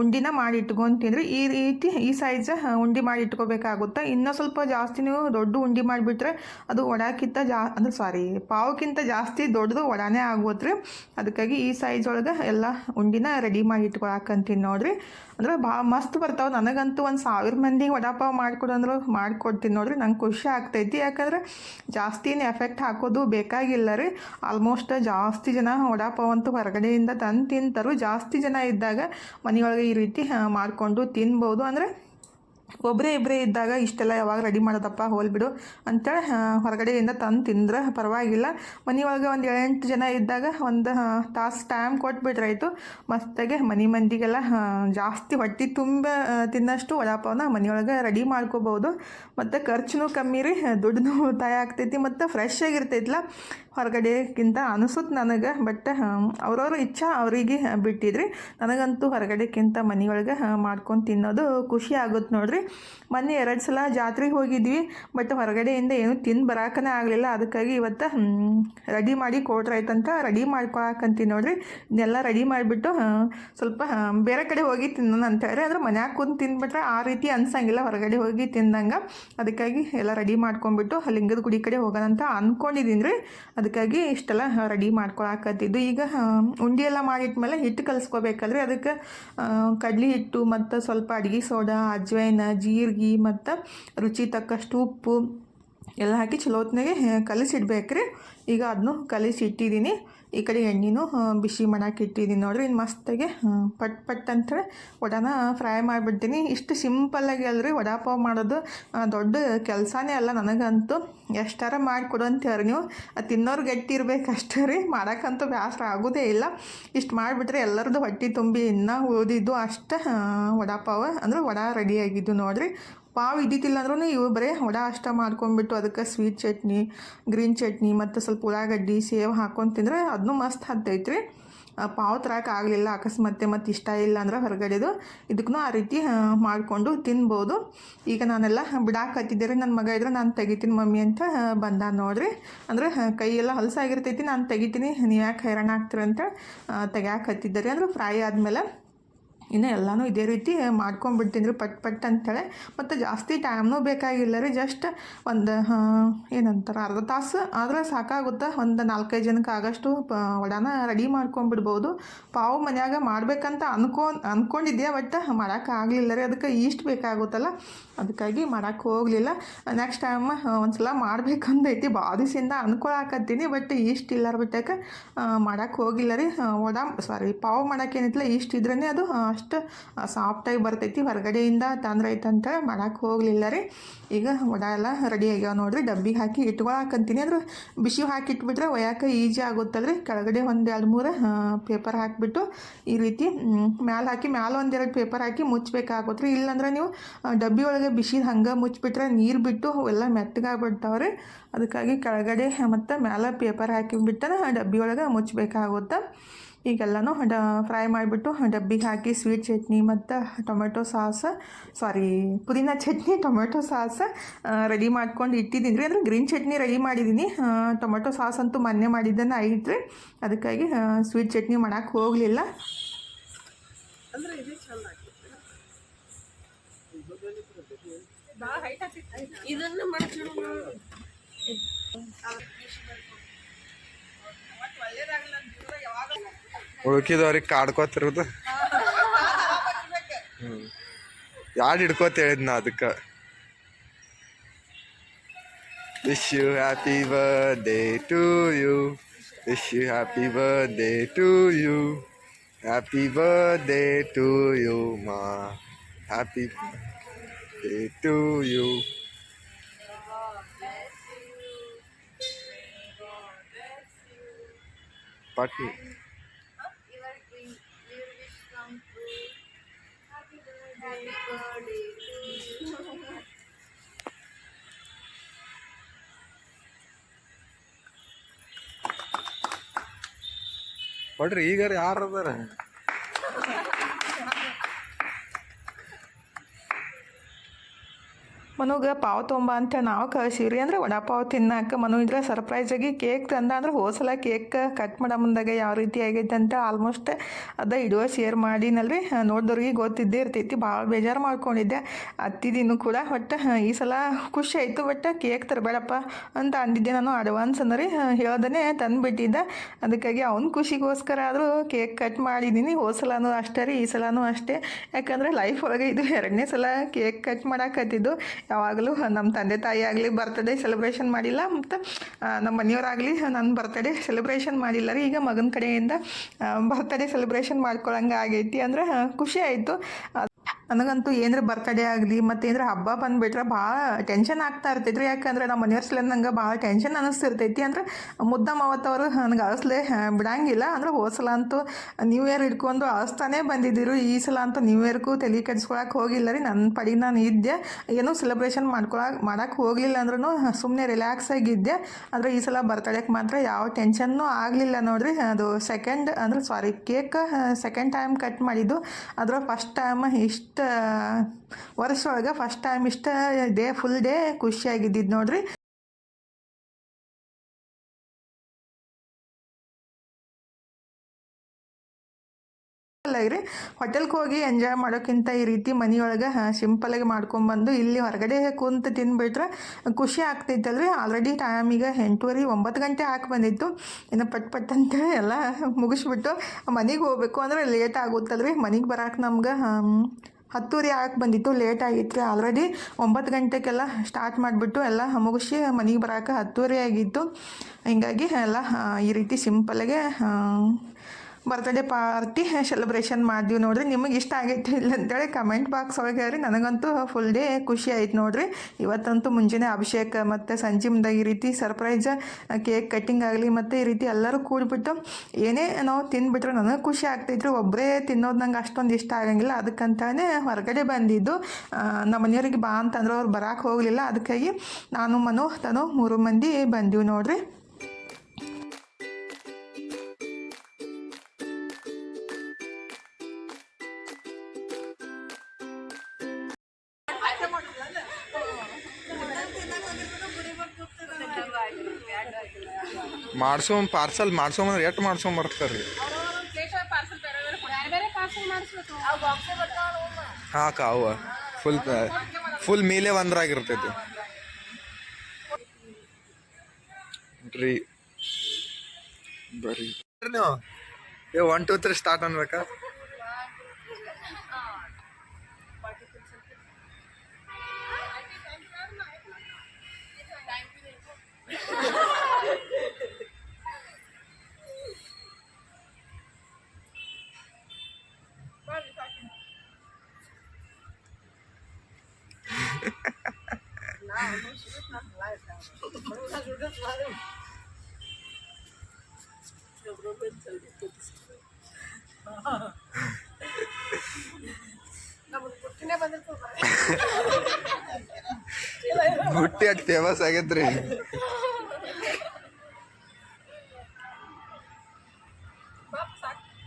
ಉಂಡಿನ ಮಾಡಿ ಇಟ್ಕೊತೀನಿ ಈ ರೀತಿ ಈ ಸೈಜ್ ಉಂಡಿ ಮಾಡಿ ಇಟ್ಕೋಬೇಕಾಗುತ್ತೆ. ಇನ್ನೂ ಸ್ವಲ್ಪ ಜಾಸ್ತಿ ನೀವು ದೊಡ್ಡ ಉಂಡಿ ಮಾಡಿಬಿಟ್ರೆ ಅದು ವಡಾಕ್ಕಿಂತ ಜಾ ಅಂದ್ರೆ ಸಾರಿ ಪಾವಕ್ಕಿಂತ ಜಾಸ್ತಿ ದೊಡ್ಡದು ವಡಾನೇ ಆಗೋತ್ರಿ. ಅದಕ್ಕಾಗಿ ಈ ಸೈಜ್ ಒಳಗೆ ಎಲ್ಲ ಉಂಡಿನ ರೆಡಿ ಮಾಡಿ ಇಟ್ಕೊಳಕಂತೀನಿ ನೋಡ್ರಿ. ಅಂದ್ರೆ ಭಾಳ ಮಸ್ತ್ ಬರ್ತಾವೆ. ನನಗಂತೂ ಒಂದು ಸಾವಿರ ಮಂದಿಗೆ ವಡಾಪಾವ್ ಮಾಡಿಕೊಡು ಅಂದ್ರೆ ಮಾಡಿಕೊಡ್ತೀನಿ ನೋಡ್ರಿ, ನಂಗೆ ಖುಷಿ ಆಗ್ತೈತಿ. ಯಾಕಂದ್ರೆ ಜಾಸ್ತಿನ ಎಫೆಕ್ಟ್ ಹಾಕೋದು ಬೇಕಾಗಿಲ್ಲ ರೀ. ಆಲ್ಮೋಸ್ಟ್ ಜಾಸ್ತಿ ಜನ ವಡಾಪಾವ್ ಅಂತೂ ಹೊರಗಡೆಯಿಂದ ತಂದು ತಿಂತಾರು. ಜಾಸ್ತಿ ಜನ ಇದ್ದಾಗ ಮನೆಯೊಳಗೆ ಈ ರೀತಿ ಮಾಡಿಕೊಂಡು ತಿನ್ಬೋದು. ಅಂದರೆ ಒಬ್ಬರೇ ಇಬ್ಬರೇ ಇದ್ದಾಗ ಇಷ್ಟೆಲ್ಲ ಯಾವಾಗ ರೆಡಿ ಮಾಡೋದಪ್ಪ ಹೋಲ್ಬಿಡು ಅಂತೇಳಿ ಹೊರಗಡೆಯಿಂದ ತಂದು ತಿಂದ್ರೆ ಪರವಾಗಿಲ್ಲ. ಮನೆಯೊಳಗೆ ಒಂದು ಏಳೆಂಟು ಜನ ಇದ್ದಾಗ ಒಂದು ತಾಸು ಟೈಮ್ ಕೊಟ್ಬಿಟ್ರಾಯಿತು. ಮಸ್ತಾಗೆ ಮನೆ ಮಂದಿಗೆಲ್ಲ ಜಾಸ್ತಿ ಹೊಟ್ಟೆ ತುಂಬ ತಿನ್ನಷ್ಟು ವಡಾಪಾವನ್ನ ಮನೆಯೊಳಗೆ ರೆಡಿ ಮಾಡ್ಕೋಬೋದು. ಮತ್ತು ಖರ್ಚು ಕಮ್ಮಿ ರೀ, ದುಡ್ಡು ಉಳಿತಾಯ ಆಗ್ತೈತಿ ಮತ್ತು ಫ್ರೆಶ್ ಆಗಿರ್ತೈತಿಲ್ಲ ಹೊರಗಡೆಕ್ಕಿಂತ ಅನಿಸುತ್ತೆ ನನಗೆ ಬಟ್ ಅವ್ರವ್ರ ಇಚ್ಛಾ ಅವರಿಗೆ ಬಿಟ್ಟಿದ್ರಿ. ನನಗಂತೂ ಹೊರಗಡೆಕ್ಕಿಂತ ಮನೆಯೊಳಗೆ ಮಾಡ್ಕೊಂಡು ತಿನ್ನೋದು ಖುಷಿ ಆಗುತ್ತೆ ನೋಡ್ರಿ. ಮೊನ್ನೆ ಎರಡು ಸಲ ಜಾತ್ರೆಗೆ ಹೋಗಿದ್ವಿ ಬಟ್ ಹೊರಗಡೆಯಿಂದ ಏನೂ ತಿಂದು ಬರಾಕನೇ ಆಗಲಿಲ್ಲ. ಅದಕ್ಕಾಗಿ ಇವತ್ತು ರೆಡಿ ಮಾಡಿ ಕೊಟ್ರಾಯ್ತಂತ ರೆಡಿ ಮಾಡ್ಕೊಳಕಂತೀನಿ ನೋಡ್ರಿ. ಇದನ್ನೆಲ್ಲ ರೆಡಿ ಮಾಡಿಬಿಟ್ಟು ಸ್ವಲ್ಪ ಬೇರೆ ಕಡೆ ಹೋಗಿ ತಿನ್ನೋಣ ಅಂತ ಹೇಳಿ ಅಂದ್ರೆ ಮನ್ಯಾಗ ಕುಂತು ತಿಂದ್ಬಿಟ್ರೆ ಆ ರೀತಿ ಅನ್ಸಂಗಿಲ್ಲ ಹೊರಗಡೆ ಹೋಗಿ ತಿಂದಂಗೆ. ಅದಕ್ಕಾಗಿ ಎಲ್ಲ ರೆಡಿ ಮಾಡ್ಕೊಂಡ್ಬಿಟ್ಟು ಲಿಂಗದ ಗುಡಿ ಕಡೆ ಹೋಗೋಣ ಅಂತ ಅಂದ್ಕೊಂಡಿದ್ದೀನಿ ರೀ ಅದಕ್ಕಾಗಿ ಇಷ್ಟೆಲ್ಲ ರೆಡಿ ಮಾಡ್ಕೊಳಕತ್ತಿದ್ದು. ಈಗ ಉಂಡಿ ಎಲ್ಲ ಮಾಡಿಟ್ಮೇಲೆ ಹಿಟ್ಟು ಕಲಿಸ್ಕೋಬೇಕಾದ್ರೆ ಅದಕ್ಕೆ ಕಡ್ಲಿ ಹಿಟ್ಟು ಮತ್ತು ಸ್ವಲ್ಪ ಅಡುಗೆ ಸೋಡಾ ಅಜ್ವೈನ ಜೀರಿಗೆ ಮತ್ತು ರುಚಿ ತಕ್ಕಷ್ಟು ಉಪ್ಪು ಎಲ್ಲ ಹಾಕಿ ಚಲೋ ಹೊತ್ನಾಗೆ ಕಲಿಸಿಡ್ಬೇಕ್ರಿ. ಈಗ ಅದನ್ನು ಕಲಸಿ ಇಟ್ಟಿದ್ದೀನಿ ಈ ಕಡೆ ಎಣ್ಣೆನೂ ಬಿಸಿ ಮಾಡಕ್ಕೆ ಇಟ್ಟಿದ್ದೀನಿ ನೋಡ್ರಿ ಇನ್ನು ಮಸ್ತಾಗೆ ಪಟ್ ಪಟ್ ಅಂತೇಳಿ ವಡಾನ ಫ್ರೈ ಮಾಡಿಬಿಡ್ತೀನಿ. ಇಷ್ಟು ಸಿಂಪಲ್ಲಾಗಿ ಅಲ್ರಿ ವಡಾಪಾವ್ ಮಾಡೋದು ದೊಡ್ಡ ಕೆಲಸನೇ ಅಲ್ಲ ನನಗಂತೂ. ಎಷ್ಟಾರ ಮಾಡಿಕೊಡು ಅಂತ ಹೇಳಿ ನೀವು. ಅದು ತಿನ್ನೋರು ಗಟ್ಟಿ ಇರಬೇಕಷ್ಟೇ ರೀ. ಮಾಡೋಕ್ಕಂತೂ ಬೇಸರ ಆಗೋದೇ ಇಲ್ಲ. ಇಷ್ಟು ಮಾಡಿಬಿಟ್ರೆ ಎಲ್ಲರದ್ದು ಹೊಟ್ಟೆ ತುಂಬಿ ಇನ್ನೂ ಉಳಿದಿದ್ದು ಅಷ್ಟು ವಡಾಪಾವ ಅಂದ್ರೆ ವಡಾ ರೆಡಿಯಾಗಿದ್ದು ನೋಡ್ರಿ. ಪಾವ್ ಇದ್ದಿದ್ದಿಲ್ಲ ಅಂದ್ರೂ ಇವು ಬರೀ ವಡ ಅಷ್ಟ ಮಾಡ್ಕೊಂಡ್ಬಿಟ್ಟು ಅದಕ್ಕೆ ಸ್ವೀಟ್ ಚಟ್ನಿ ಗ್ರೀನ್ ಚಟ್ನಿ ಮತ್ತು ಸ್ವಲ್ಪ ಉಳ್ಳಾಗಡ್ಡಿ ಸೇವ್ ಹಾಕೊಂಡು ತಿಂದರೆ ಅದನ್ನೂ ಮಸ್ತ್ ಹತ್ತೈತ್ರಿ ಪಾವ್ ತರಕ್ಕೆ ಆಗಲಿಲ್ಲ ಅಕಸ್ಮಾತ್ತೆ ಮತ್ತು ಇಷ್ಟ ಇಲ್ಲ ಅಂದ್ರೆ ಹೊರಗಡೆದು ಇದಕ್ಕೂ ಆ ರೀತಿ ಮಾಡಿಕೊಂಡು ತಿನ್ಬೋದು. ಈಗ ನಾನೆಲ್ಲ ಬಿಡಾಕತ್ತಿದ್ದೆ ರೀ ನನ್ನ ಮಗ ಇದ್ರೆ ನಾನು ತೆಗಿತೀನಿ ಮಮ್ಮಿ ಅಂತ ಬಂದ ನೋಡ್ರಿ. ಅಂದ್ರೆ ಕೈಯೆಲ್ಲ ಹೊಲಸಾಗಿರ್ತೈತಿ ನಾನು ತೆಗಿತೀನಿ, ನೀವು ಯಾಕೆ ಹೈರಾಣ ಆಗ್ತೀರಂತ ತೆಗ್ಯಾಕೆ ಹತ್ತಿದ್ದೆ ರೀ ಅಂದ್ರೆ, ಫ್ರೈ ಆದಮೇಲೆ ಇನ್ನು ಎಲ್ಲನೂ ಇದೇ ರೀತಿ ಮಾಡ್ಕೊಂಡ್ಬಿಡ್ತೀನಿ ರೀ ಪಟ್ ಪಟ್ ಅಂತೇಳಿ. ಮತ್ತು ಜಾಸ್ತಿ ಟೈಮ್ನೂ ಬೇಕಾಗಿಲ್ಲ ರೀ ಜಸ್ಟ್ ಒಂದು ಏನಂತಾರೆ ಅರ್ಧ ತಾಸು ಆದರೆ ಸಾಕಾಗುತ್ತೆ. ಒಂದು ನಾಲ್ಕೈದು ಜನಕ್ಕೆ ಆಗಷ್ಟು ವಡಾನ ರೆಡಿ ಮಾಡ್ಕೊಂಡ್ಬಿಡ್ಬೋದು. ಪಾವು ಮನ್ಯಾಗ ಮಾಡಬೇಕಂತ ಅನ್ಕೊಂಡು ಅಂದ್ಕೊಂಡಿದ್ದೆ ಬಟ್ ಮಾಡೋಕೆ ಆಗಲಿಲ್ಲ ರೀ. ಅದಕ್ಕೆ ಈಸ್ಟ್ ಬೇಕಾಗುತ್ತಲ್ಲ ಅದಕ್ಕಾಗಿ ಮಾಡೋಕೆ ಹೋಗಲಿಲ್ಲ. ನೆಕ್ಸ್ಟ್ ಟೈಮ್ ಒಂದ್ಸಲ ಮಾಡ್ಬೇಕಂದೈತಿ. ಭಾಳ ದಿವಸದಿಂದ ಅನ್ಕೊಳಕತ್ತೀನಿ ಬಟ್ ಈಸ್ಟ್ ಇಲ್ಲ ಬಿಟ್ಟಕ್ಕೆ ಮಾಡೋಕೆ ಹೋಗಿಲ್ಲ ರೀ. ವಡಾ ಸಾರಿ ಪಾವ್ ಮಾಡೋಕೆ ಏನಿತ್ತಲ್ಲ ಈಸ್ಟ್ ಇದ್ರೇ ಅದು ಆ, ಅಷ್ಟು ಸಾಫ್ಟಾಗಿ ಬರ್ತೈತಿ. ಹೊರಗಡೆಯಿಂದ ತಂದ್ರೆ ಐತೆ ಮಾಡಕ್ಕೆ ಹೋಗಲಿಲ್ಲ ರೀ. ಈಗ ವಡ ಎಲ್ಲ ರೆಡಿ ಆಗ್ಯಾವ ನೋಡಿರಿ. ಡಬ್ಬಿಗೆ ಹಾಕಿ ಇಟ್ಕೊಳಕಂತೀನಿ ಅಂದ್ರೆ ಬಿಸಿ ಹಾಕಿ ಇಟ್ಬಿಟ್ರೆ ಒಯ್ಯಾಕೆ ಈಜಿ ಆಗುತ್ತಲ್ರಿ. ಕೆಳಗಡೆ ಒಂದು ಎರಡು ಮೂರು ಪೇಪರ್ ಹಾಕಿಬಿಟ್ಟು ಈ ರೀತಿ ಮ್ಯಾಲೆ ಹಾಕಿ ಮ್ಯಾಲೆ ಒಂದೆರಡು ಪೇಪರ್ ಹಾಕಿ ಮುಚ್ಚಬೇಕಾಗುತ್ತೆ ರೀ ಇಲ್ಲಾಂದ್ರೆ ನೀವು ಡಬ್ಬಿ ಒಳಗೆ ಬಿಸಿ ಹಂಗೆ ಮುಚ್ಚಿಬಿಟ್ರೆ ನೀರು ಬಿಟ್ಟು ಎಲ್ಲ ಮೆತ್ತಗಾಗ್ಬಿಡ್ತಾವೆ ರೀ. ಅದಕ್ಕಾಗಿ ಕೆಳಗಡೆ ಮತ್ತು ಮ್ಯಾಲೆ ಪೇಪರ್ ಹಾಕಿಬಿಟ್ಟು ಡಬ್ಬಿ ಒಳಗೆ ಮುಚ್ಚಬೇಕಾಗುತ್ತೆ ಈಗೆಲ್ಲನೂ ಡ ಫ್ರೈ ಮಾಡಿಬಿಟ್ಟು ಡಬ್ಬಿಗೆ ಹಾಕಿ ಸ್ವೀಟ್ ಚಟ್ನಿ ಮತ್ತು ಟೊಮೆಟೊ ಸಾಸ್ ಸಾರಿ ಪುದೀನ ಚಟ್ನಿ ಟೊಮೆಟೊ ಸಾಸ್ ರೆಡಿ ಮಾಡ್ಕೊಂಡು ಇಟ್ಟಿದ್ದೀನಿ ರೀ. ಅಂದರೆ ಗ್ರೀನ್ ಚಟ್ನಿ ರೆಡಿ ಮಾಡಿದ್ದೀನಿ. ಟೊಮೆಟೊ ಸಾಸ್ ಅಂತೂ ಮೊನ್ನೆ ಮಾಡಿದ್ದನ್ನು ಐತ್ರಿ. ಅದಕ್ಕಾಗಿ ಸ್ವೀಟ್ ಚಟ್ನಿ ಮಾಡೋಕ್ಕೆ ಹೋಗಲಿಲ್ಲ. ಇದನ್ನ ಉಳ್ಕಿದವ್ರಿಗೆ ಕಾಡ್ಕೋತಿರೋದು ಹ್ಞೂ ಯಾರು ಹಿಡ್ಕೋತ ನಾ ಅದಕ್ಕೆ wish you happy birthday to you wish you happy birthday to you happy birthday to you ಮಾ ಹ್ಯಾಪಿ ಬರ್ಡೇ ಟು ಯು ಪಟ್ನಿ ನೋಡ್ರಿ ಈಗ ಯಾರು ಅದಾರ? ಮನುಗೆ ಪಾವ್ ತೊಂಬ ಅಂತ ನಾವು ಕಳ್ಸೀವ್ರಿ. ಅಂದ್ರೆ ವಡಾಪಾವ್ ತಿನ್ನಕ್ಕೆ ಮನು ಇದ್ರೆ ಸರ್ಪ್ರೈಸಾಗಿ ಕೇಕ್ ತಂದ. ಅಂದ್ರೆ ಹೋಸಲ ಕೇಕ್ ಕಟ್ ಮಾಡೋ ಮುಂದಾಗ ಯಾವ ರೀತಿ ಆಗೈತೆ ಆಲ್ಮೋಸ್ಟ್ ಅದ ಇಡುವ ಶೇರ್ ಮಾಡಿನಲ್ರಿ. ನೋಡಿದವ್ರಿಗೆ ಗೊತ್ತಿದ್ದೇ ಇರ್ತೈತಿ. ಭಾಳ ಬೇಜಾರು ಮಾಡ್ಕೊಂಡಿದ್ದೆ. ಅತ್ತಿದಿನೂ ಕೂಡ. ಬಟ್ ಈ ಸಲ ಖುಷಿ ಆಯಿತು. ಬಟ್ ಕೇಕ್ ತರಬೇಡಪ್ಪ ಅಂತ ಅಂದಿದ್ದೆ ನಾನು ಅಡ್ವಾನ್ಸ್ ಅಂದ್ರೆ. ಹೇಳ್ದೇ ತಂದುಬಿಟ್ಟಿದ್ದೆ. ಅದಕ್ಕಾಗಿ ಅವ್ನ ಖುಷಿಗೋಸ್ಕರ ಆದರೂ ಕೇಕ್ ಕಟ್ ಮಾಡಿದ್ದೀನಿ ಹೋಸಲನೂ ಅಷ್ಟೇ ರೀ, ಈ ಸಲನೂ ಅಷ್ಟೇ. ಯಾಕಂದರೆ ಲೈಫ್ ಒಳಗೆ ಇದು ಎರಡನೇ ಸಲ ಕೇಕ್ ಕಟ್ ಮಾಡಾಕತ್ತಿದ್ದು. ಯಾವಾಗಲೂ ನಮ್ಮ ತಂದೆ ತಾಯಿ ಆಗಲಿ ಬರ್ತ್ಡೇ ಸೆಲೆಬ್ರೇಷನ್ ಮಾಡಿಲ್ಲ ಮತ್ತು ನಮ್ಮ ಮನೆಯವರಾಗಲಿ ನನ್ನ ಬರ್ತಡೇ ಸೆಲೆಬ್ರೇಷನ್ ಮಾಡಿಲ್ಲ ರೀ. ಈಗ ಮಗನ ಕಡೆಯಿಂದ ಬರ್ತ್ಡೇ ಸೆಲೆಬ್ರೇಷನ್ ಮಾಡ್ಕೊಳಂಗೆ ಆಗೈತಿ ಅಂದ್ರೆ ಖುಷಿ ಆಯಿತು. ನನಗಂತೂ ಏನರ ಬರ್ತಡೇ ಆಗಲಿ ಮತ್ತು ಏನರ ಹಬ್ಬ ಬಂದುಬಿಟ್ರೆ ಭಾಳ ಟೆನ್ಷನ್ ಆಗ್ತಾ ಇರ್ತೈತ್ರಿ. ಯಾಕಂದ್ರೆ ನಮ್ಮ ಮನೆಯವ್ರ ನಂಗೆ ಭಾಳ ಟೆನ್ಷನ್ ಅನ್ನಿಸ್ತಿರ್ತೈತಿ ಅಂದ್ರೆ ಮುದ್ದಮ್ಮ ಅವತ್ತವರು ನನಗೆ ಅಳಿಸ್ಲೇ ಬಿಡಂಗಿಲ್ಲ. ಅಂದ್ರೆ ಹೋಸಲ ಅಂತೂ ನ್ಯೂ ಇಯರ್ ಹಿಡ್ಕೊಂಡು ಅಳಿಸ್ತಾನೆ ಬಂದಿದ್ದಿರು. ಈ ಸಲ ಅಂತೂ ನ್ಯೂ ಇಯರ್ಗೂ ತಲೆ ಕೆಡ್ಸ್ಕೊಳಕ್ಕೆ ಹೋಗಿಲ್ಲ ರೀ. ನನ್ನ ಪಡಿಗೆ ನಾನು ಇದ್ದೆ. ಏನೂ ಸೆಲೆಬ್ರೇಷನ್ ಮಾಡ್ಕೊಳಕ್ಕೆ ಮಾಡೋಕ್ಕೆ ಹೋಗಲಿಲ್ಲ ಅಂದ್ರೂ ಸುಮ್ಮನೆ ರಿಲ್ಯಾಕ್ಸ್ ಆಗಿದ್ದೆ ಆದರೆ ಈ ಸಲ ಬರ್ತಡೇಗೆ ಮಾತ್ರ ಯಾವ ಟೆನ್ಷನ್ನೂ ಆಗಲಿಲ್ಲ ನೋಡ್ರಿ. ಅದು ಸೆಕೆಂಡ್ ಅಂದ್ರೆ sorry cake second time cut ಮಾಡಿದ್ದು. ಅದ್ರ ಫಸ್ಟ್ ಟೈಮ್ ಇಷ್ಟು ವರ್ಷ ಒಳಗೆ ಫಸ್ಟ್ ಟೈಮ್ ಇಷ್ಟ ಡೇ ಫುಲ್ ಡೇ ಖುಷಿಯಾಗಿದ್ದಿದ್ದು ನೋಡ್ರಿ. ರೀ ಹೋಟೆಲ್ಗೆ ಹೋಗಿ ಎಂಜಾಯ್ ಮಾಡೋಕ್ಕಿಂತ ಈ ರೀತಿ ಮನೆಯೊಳಗೆ ಸಿಂಪಲಾಗಿ ಮಾಡ್ಕೊಂಬಂದು ಇಲ್ಲಿ ಹೊರಗಡೆ ಕುಂತು ತಿನ್ಬಿಟ್ರೆ ಖುಷಿ ಆಗ್ತೈತಲ್ರಿ. ಆಲ್ರೆಡಿ ಟೈಮಿಗೆ ಎಂಟೂವರೆ, ಒಂಬತ್ತು ಗಂಟೆ ಹಾಕಿ ಬಂದಿತ್ತು. ಇನ್ನು ಪಟ್ ಪಟ್ ಅಂತೇಳಿ ಎಲ್ಲ ಮುಗಿಸ್ಬಿಟ್ಟು ಮನೆಗೆ ಹೋಗ್ಬೇಕು ಅಂದ್ರೆ ಲೇಟ್ ಆಗುತ್ತಲ್ರಿ. ಮನೆಗೆ ಬರಕ್ಕೆ ನಮ್ಗೆ ಹತ್ತೂರಿ ಆಗಕ್ಕೆ ಬಂದಿತ್ತು ಲೇಟ್ ಆಗಿತ್ತು ರೀ. ಆಲ್ರೆಡಿ ಒಂಬತ್ತು ಗಂಟೆಗೆಲ್ಲ ಸ್ಟಾರ್ಟ್ ಮಾಡಿಬಿಟ್ಟು ಎಲ್ಲ ಮುಗಿಸಿ ಮನೆಗೆ ಬರೋಕೆ ಹತ್ತೂರಿ ಆಗಿತ್ತು. ಹಿಂಗಾಗಿ ಎಲ್ಲ ಈ ರೀತಿ ಸಿಂಪಲ್ಗೆ ಬರ್ತ್ಡೇ ಪಾರ್ಟಿ ಸೆಲೆಬ್ರೇಷನ್ ಮಾಡಿದ್ವಿ ನೋಡ್ರಿ. ನಿಮಗೆ ಇಷ್ಟ ಆಗೈತಿ ಇಲ್ಲ ಅಂತೇಳಿ ಕಮೆಂಟ್ ಬಾಕ್ಸ್ ಒಳಗೆ ರೀ ನನಗಂತೂ ಫುಲ್ ಡೇ ಖುಷಿ ಆಯ್ತು ನೋಡ್ರಿ. ಇವತ್ತಂತೂ ಮುಂಜಾನೆ ಅಭಿಷೇಕ ಮತ್ತು ಸಂಜೆ ಈ ರೀತಿ ಸರ್ಪ್ರೈಸ್ ಕೇಕ್ ಕಟ್ಟಿಂಗ್ ಆಗಲಿ ಮತ್ತು ಈ ರೀತಿ ಎಲ್ಲರೂ ಕೂಡಿಬಿಟ್ಟು ಏನೇ ನಾವು ತಿಂದ್ಬಿಟ್ರೆ ನನಗೆ ಖುಷಿ ಆಗ್ತೈತ್ರಿ ಒಬ್ಬರೇ ತಿನ್ನೋದು ನಂಗೆ ಅಷ್ಟೊಂದು ಇಷ್ಟ ಆಗಂಗಿಲ್ಲ. ಅದಕ್ಕಂತಾನೆ ಹೊರಗಡೆ ಬಂದಿದ್ದು. ನಮ್ಮ ಮನೆಯವ್ರಿಗೆ ಬಾ ಅಂತಂದ್ರೆ ಅವ್ರು ಬರಕ್ಕೆ ಹೋಗಲಿಲ್ಲ. ಅದಕ್ಕಾಗಿ ನಾನು, ಮನು, ತನು ಮೂರು ಮಂದಿ ಬಂದೀವಿ ನೋಡ್ರಿ. ಮಾಡ್ಸೋಮ್ ಪಾರ್ಸಲ್ ಮಾಡ್ಸೋಮಂದ್ರೆ ಎಷ್ಟು ಮಾಡ್ಸೋಂಬರ್ತಾರೆ ರೀ? ಹಾಂ ಕಾವ ಫುಲ್ ಫುಲ್ ಮೀಲೆ ಒಂದ್ರಾಗಿರ್ತೈತಿ ರೀ. ಬರ್ರಿ ನೀವು ಒನ್ ಟೂ ತ್ರೀ ಸ್ಟಾರ್ಟ್ ಅನ್ಬೇಕಾ? ಬುಟ್ಟಿ ಅಟ್ ಫೇಮಸ್ ಆಗೈತ್ರಿ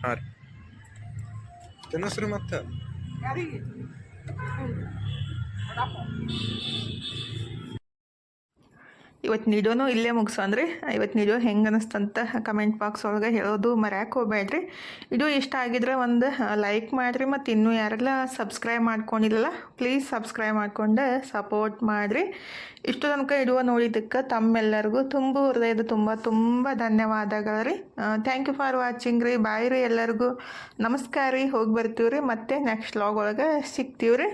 ಹಾಂ ರೀ ತಿನ್ನಸ್ರಿ ಮತ್ತೆ ಇವತ್ತಿನ ವಿಡಿಯೋನು ಇಲ್ಲೇ ಮುಗಿಸೋನ್ರಿ ಇವತ್ತು ನೀಡೋ ಹೆಂಗೆ ಅನಿಸ್ತಂತ ಕಮೆಂಟ್ ಬಾಕ್ಸ್ ಒಳಗೆ ಹೇಳೋದು ಮರ್ಯಾಕೆ ಹೋಗ್ಬೇಡ್ರಿ. ಇದು ಇಷ್ಟ ಆಗಿದ್ರೆ ಒಂದು ಲೈಕ್ ಮಾಡಿರಿ ಮತ್ತು ಇನ್ನೂ ಯಾರೆಲ್ಲ ಸಬ್ಸ್ಕ್ರೈಬ್ ಮಾಡ್ಕೊಂಡಿಲ್ಲಲ್ಲ ಪ್ಲೀಸ್ ಸಬ್ಸ್ಕ್ರೈಬ್ ಮಾಡಿಕೊಂಡು ಸಪೋರ್ಟ್ ಮಾಡಿರಿ. ಇಷ್ಟು ತನಕ ಇಡುವ ನೋಡಿದ್ದಕ್ಕೆ ತಮ್ಮೆಲ್ಲರಿಗೂ ತುಂಬ ಹೃದಯದ ತುಂಬ ತುಂಬ ಧನ್ಯವಾದಗಳು ರೀ ಥ್ಯಾಂಕ್ ಯು ಫಾರ್ ವಾಚಿಂಗ್ ರೀ. ಬಾಯ್ ರೀ ಎಲ್ಲರಿಗೂ. ನಮಸ್ಕಾರ ರೀ. ಹೋಗಿ ಬರ್ತೀವಿ ರೀ ಮತ್ತೆ ನೆಕ್ಸ್ಟ್ ಲಾಗ್ ಒಳಗೆ ಸಿಗ್ತೀವಿ ರೀ